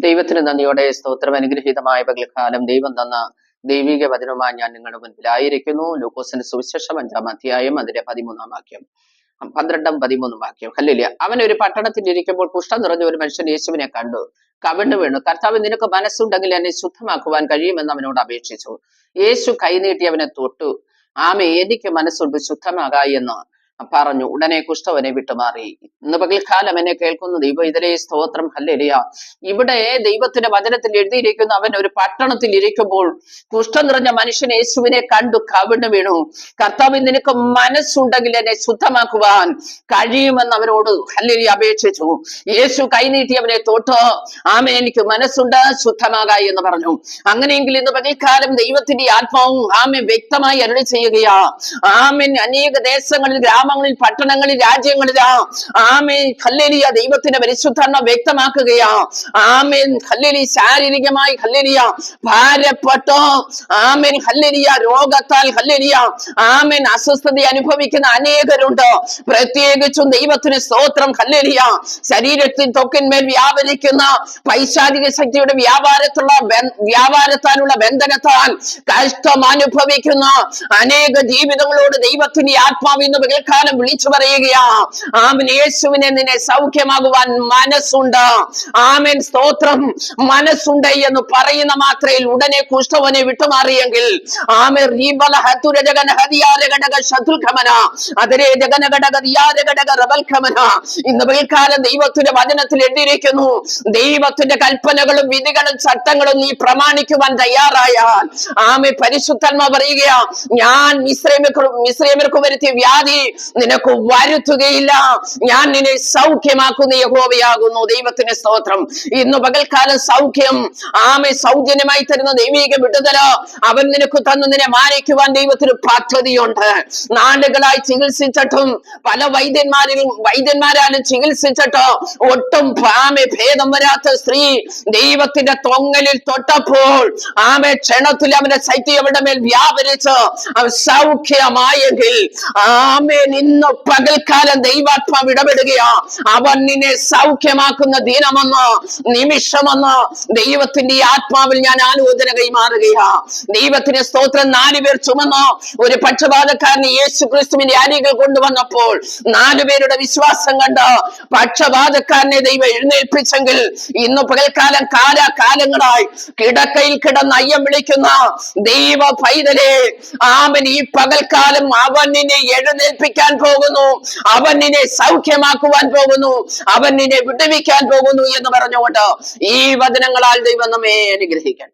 ദൈവത്തിന് നന്ദിയോടെ സ്തോത്രം. അനുഗ്രഹീതമായ പകൽക്കാലം ദൈവം തന്ന ദൈവിക വചനവുമായി ഞാൻ നിങ്ങളുടെ മുൻപിലായിരിക്കുന്നു. ലൂക്കോസിന്റെ സുവിശേഷം അഞ്ചാം അധ്യായം അതിന്റെ പതിമൂന്നാം വാക്യം. പന്ത്രണ്ടും പതിമൂന്നും വാക്യം. അല്ലില്ല അവൻ ഒരു പട്ടണത്തിൽ ഇരിക്കുമ്പോൾ കുഷ്ഠം നിറഞ്ഞ ഒരു മനുഷ്യൻ യേശുവിനെ കണ്ടു. കവിണ്ണു വീണു. കർത്താവ് നിനക്ക് മനസ്സുണ്ടെങ്കിൽ എന്നെ ശുദ്ധമാക്കുവാൻ കഴിയുമെന്ന് അവനോട് അപേക്ഷിച്ചു. യേശു കൈനീട്ടി അവനെ തൊട്ടു. ആമേ എനിക്ക് മനസ്സുണ്ട്. ശുദ്ധമാകായി എന്ന് പറഞ്ഞു ഉടനെ കുഷ്ഠവനെ വിട്ടുമാറി. ഇന്ന് പകൽക്കാലം എന്നെ കേൾക്കുന്ന ദൈവം ഇതിലെ സ്തോത്രം ഹല്ലേലൂയ. ഇവിടെ ദൈവത്തിന്റെ വചനത്തിൽ എഴുതിയിരിക്കുന്ന അവൻ ഒരു പട്ടണത്തിൽ ഇരിക്കുമ്പോൾ കുഷ്ഠം നിറഞ്ഞ മനുഷ്യൻ യേശുവിനെ കണ്ടു കവിണ് വീണു. കർത്താവ് നിനക്ക് മനസ്സുണ്ടെങ്കിൽ എന്നെ ശുദ്ധമാക്കുവാൻ കഴിയുമെന്ന് അവനോട് ഹല്ലേലൂയ അപേക്ഷിച്ചു. യേശു കൈനീട്ടി അവനെ തൊട്ട്. ആമേ എനിക്ക് മനസ്സുണ്ട് ശുദ്ധമാകായി എന്ന് പറഞ്ഞു. അങ്ങനെയെങ്കിൽ ഇന്ന് പകൽക്കാലം ദൈവത്തിന്റെ ആത്മാവും ആമെ വ്യക്തമായി അരുളി ചെയ്യുകയാ ആമൻ അനേക ദേശങ്ങളിൽ ഗ്രാമങ്ങളിൽ പട്ടണങ്ങളിൽ രാജ്യങ്ങളിലാ. ആമേൻ. ഹല്ലേലിയ ദൈവത്തിന്റെ പരിശുദ്ധാത്മ വ്യക്തമാക്കുകയാ. ആമേൻ. ഹല്ലേലി ശാരീരികമായി ഹല്ലേലിയ ഭാരപ്പെട്ടോ. ആമേൻ. ഹല്ലേലിയ രോഗത്താൽ ഹല്ലേലിയ ആമേൻ. അസ്വസ്ഥത അനുഭവിക്കുന്ന അനേകരുണ്ട്. പ്രത്യേകിച്ചും ദൈവത്തിന് സ്തോത്രം ഹല്ലേലിയ ശരീരത്തിൽ തൊക്കിന്മേൽ വ്യാപരിക്കുന്ന പൈശാചിക ശക്തിയുടെ വ്യാപാരത്തുള്ള വ്യാപാരത്താലുള്ള ബന്ധനത്താൽ കഷ്ടം അനുഭവിക്കുന്ന അനേക ജീവിതങ്ങളോട് ദൈവത്തിന്റെ ആത്മാവ് ഇന്ന് പകൽക്കാലം വിളിച്ചു പറയുകയാ. ആമൻ. യേശുവിനെ നിന്നെ സൗഖ്യമാകുവാൻ മനസ്സുണ്ട്. ആമൻ. സ്തോത്രം. മനസ്സുണ്ട് എന്ന് പറയുന്ന മാത്രയിൽ ഉടനെ കുഷ്ഠവനെ വിട്ടുമാറിയെങ്കിൽ. ആമൻ. റീബല ഹതുര ജഗന ഹരിയാര ഘടക ശത്രുഘമന അതിരെ ജഗന റബൽഘമന ഇന്ന് പകൽക്കാലം ദൈവത്തിന്റെ വചനത്തിൽ എഴുതിയിരിക്കുന്നു. ദൈവത്തിന്റെ കൽപ്പനകളും വിധികളും ചട്ടങ്ങളും നീ പ്രമാണിക്കുവാൻ തയ്യാറായാൽ. ആമെ പരിശുദ്ധന്മ പറയുകയാ ഞാൻ മിശ്രമിക്കും മിശ്രമിക്കും വരുത്തിയ വ്യാധി നിനക്ക് വരുത്തുകയില്ല. ഞാൻ നിന്നെ സൗഖ്യമാക്കുന്ന യഹോവയാകുന്നു. ദൈവത്തിന്റെ സ്തോത്രം. ഇന്ന് പകൽക്കാലം സൗഖ്യം ആമെ സൗജന്യമായി തരുന്ന ദൈവീക വിടുതല. അവൻ നിനക്ക് തന്നു നിന്നെ മാനിക്കുവാൻ ദൈവത്തിന് പദ്ധതിയുണ്ട്. നാടുകളായി ചികിത്സിച്ചിട്ടും പല വൈദ്യന്മാരിലും വൈദ്യന്മാരാലും ചികിത്സിച്ചിട്ടോ ഒട്ടും ആമെ ഭേദം വരാത്ത സ്ത്രീ ദൈവത്തിന്റെ തൊങ്ങലിൽ തൊട്ടപ്പോൾ ആമെ ക്ഷണത്തിൽ അവന്റെ ശൈത്യം അവരുടെ മേൽ വ്യാപരിച്ച് സൗഖ്യമായെങ്കിൽ ആമേ ഇന്ന് പകൽക്കാലം ദൈവാത്മാവ് ഇടപെടുകയാ. അവൻ നിന്നെ സൗഖ്യമാക്കുന്ന ദിനമെന്ന് നിമിഷമെന്ന് ദൈവത്തിന്റെ ആത്മാവിൽ ഞാൻ ആലോചന കൈമാറുകയാ. ദൈവത്തിന്റെ സ്തോത്രം. നാലുപേർ ചുമന്ന് ഒരു പക്ഷപാതക്കാരനെ യേശു ക്രിസ്തുവിന്റെ അരികൾ കൊണ്ടുവന്നപ്പോൾ നാലുപേരുടെ വിശ്വാസം കണ്ട്? പക്ഷപാതക്കാരനെ ദൈവം എഴുന്നേൽപ്പിച്ചെങ്കിൽ ഇന്ന് പകൽക്കാലം കാലാകാലങ്ങളായി കിടക്കയിൽ കിടന്ന് അയ്യം വിളിക്കുന്ന ദൈവ പൈതലെ ആമൻ ഈ പകൽക്കാലം അവൻ നിന്നെ എഴുന്നേൽപ്പിക്കാൻ പോകുന്നു. അവൻ നിന്നെ സൗഖ്യമാക്കുവാൻ പോകുന്നു. അവൻ നിന്നെ വിടുവിക്കാൻ പോകുന്നു എന്ന് പറഞ്ഞുകൊണ്ട് ഈ വചനങ്ങളാൽ ദൈവം നമ്മെ അനുഗ്രഹിക്കണം